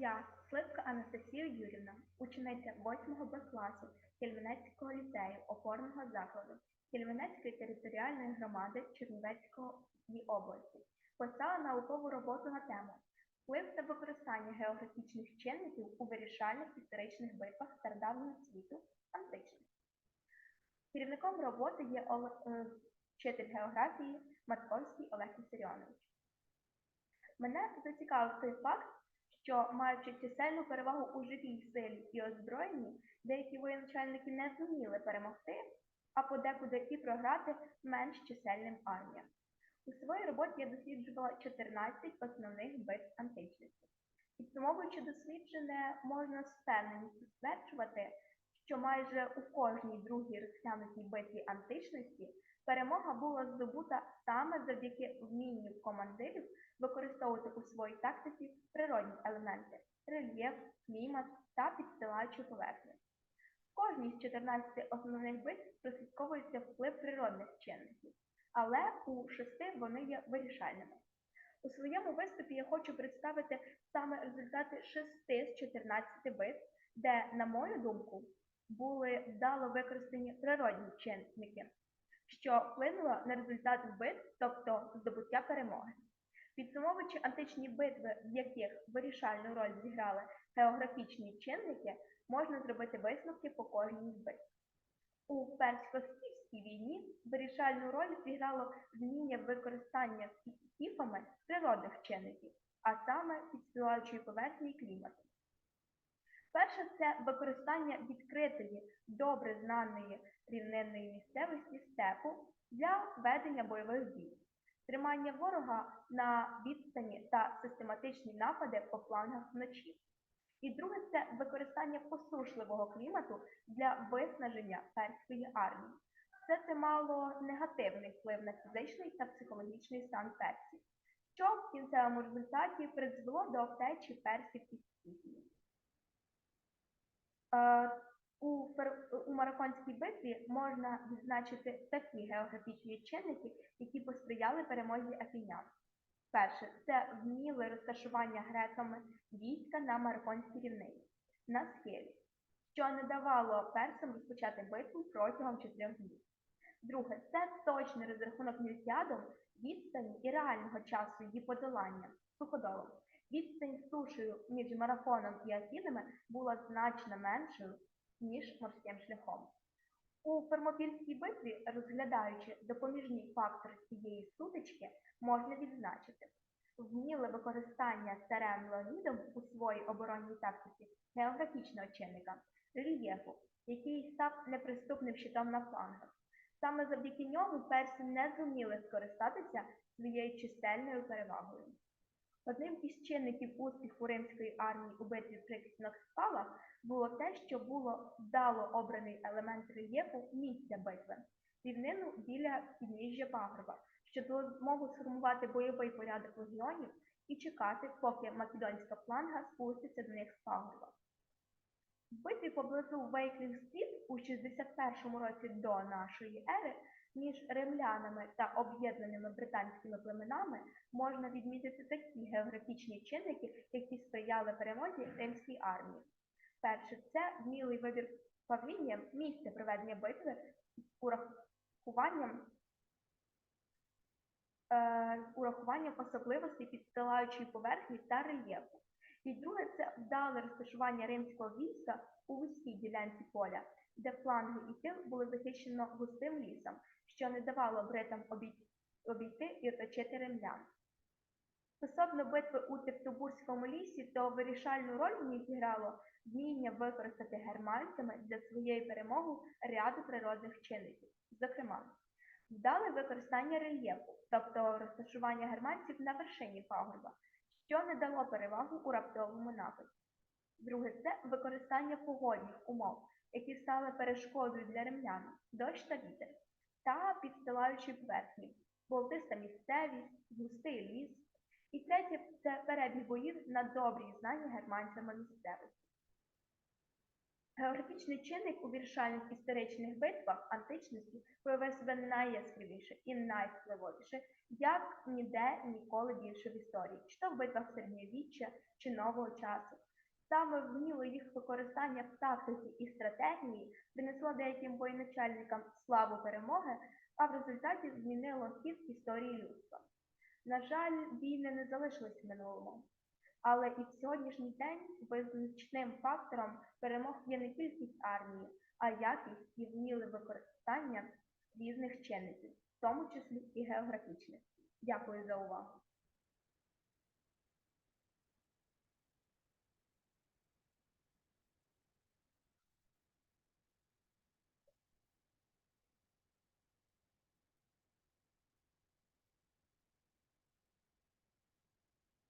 Я, Сливка Анастасія Юрівна, учениця 8 Б класу Кельменецького ліцею опорного закладу Кельменецької територіальної громади Чернівецької області, писала наукову роботу на тему Вплив та використання географічних чинників у вирішальних історичних битвах стародавнього світу античності. Керівником роботи є Оле- е, вчитель географії Матковський Олег Вісаріонович. Мене зацікавив той факт, що, маючи чисельну перевагу у живій силі і озброєнні, деякі воєначальники не зуміли перемогти, а подекуди і програти менш чисельним арміям. У своїй роботі я досліджувала 14 основних битв античності. Підсумовуючи досліджене, можна з впевненістю стверджувати, що майже у кожній другій розглянутій битві античності перемога була здобута саме завдяки вмінню командирів використовувати у своїй тактиці природні елементи рельєф, клімат та підстилаючу поверхню. В кожній з 14 основних битв прослідковується вплив природних чинників, але у шести вони є вирішальними. У своєму виступі я хочу представити саме результати шести з 14 битв, де, на мою думку, були вдало використані природні чинники, що вплинуло на результат битв, тобто здобуття перемоги. Підсумовуючи античні битви, в яких вирішальну роль зіграли географічні чинники, можна зробити висновки по кожній з битв. У персько-скіфській війні вирішальну роль зіграло вміння використання скіфами природних чинників, а саме підстилаючої поверхні клімату. Перше це використання відкритої, добре знаної рівнинної місцевості степу для ведення бойових дій, тримання ворога на відстані та систематичні напади по флангах вночі. І друге це використання посушливого клімату для виснаження перської армії. Все це мало негативний вплив на фізичний та психологічний стан персів, що в кінцевому результаті призвело до втечі персів із Скіфії. Марафонській битві можна відзначити такі географічні чинники, які посприяли перемозі афінян. Перше це вміле розташування греками війська на марафонській рівнині на схилі, що не давало персам розпочати битву протягом чотирьох днів. Друге це точний розрахунок мільтіадом відстані і реального часу її подолання суходолом. Відстань сушею між марафоном і Афінами була значно меншою, ніж морським шляхом. У Фермопільській битві, розглядаючи допоміжні фактори цієї сутички, можна відзначити вміле використання царем Леонідом у своїй оборонній тактиці географічного чинника рельєфу, який став неприступним щитом на флангах. Саме завдяки ньому перси не зуміли скористатися своєю чисельною перевагою. Одним із чинників успіху римської армії у битві при Ксінокспалах було те, що було вдало обраний елемент рельєфу місця битви рівнину біля підніжжя пагорба, що дало сформувати бойовий порядок легіонів і чекати, поки македонська фланга спуститься до них з пагорба. В битві поблизу Вейклінг-Стріт у 61 році до нашої ери між римлянами та об'єднаними британськими племенами можна відмітити такі географічні чинники, які сприяли перемозі римської армії. Перше це вмілий вибір Павління місця проведення битви з урахуванням, е, урахуванням особливостей підстилаючої поверхні та рельєфу. І друге це вдале розташування римського війська у вузькій ділянці поля, де фланги і тил були захищено густим лісом, що не давало бритам обійти і оточити римлян. Стосовно битви у Тевтобурському лісі, то вирішальну роль в ній зіграло вміння використати германцями для своєї перемоги ряду природних чинників, зокрема, вдале використання рельєфу, тобто розташування германців на вершині пагорба, що не дало перевагу у раптовому нападі. Друге це використання погодних умов, які стали перешкодою для римлян, дощ та вітер, та підстилаючі поверхні, болтиста місцевість, густий ліс. І третє це перебіг боїв на добрій знані германцями місцевості. Географічний чинник у вирішальних історичних битвах античності проявив себе найяскравіше і найвпливовіше, як ніде ніколи більше в історії, чи то в битвах середньовіччя чи нового часу. Саме вміле їх використання в тактиці і стратегії принесло деяким воєначальникам славу перемоги, а в результаті змінило хід історії людства. На жаль, війни не залишились в минулому. Але і в сьогоднішній день визначним фактором перемог є не кількість армії, а якість і вміле використання різних чинників, в тому числі і географічних. Дякую за увагу.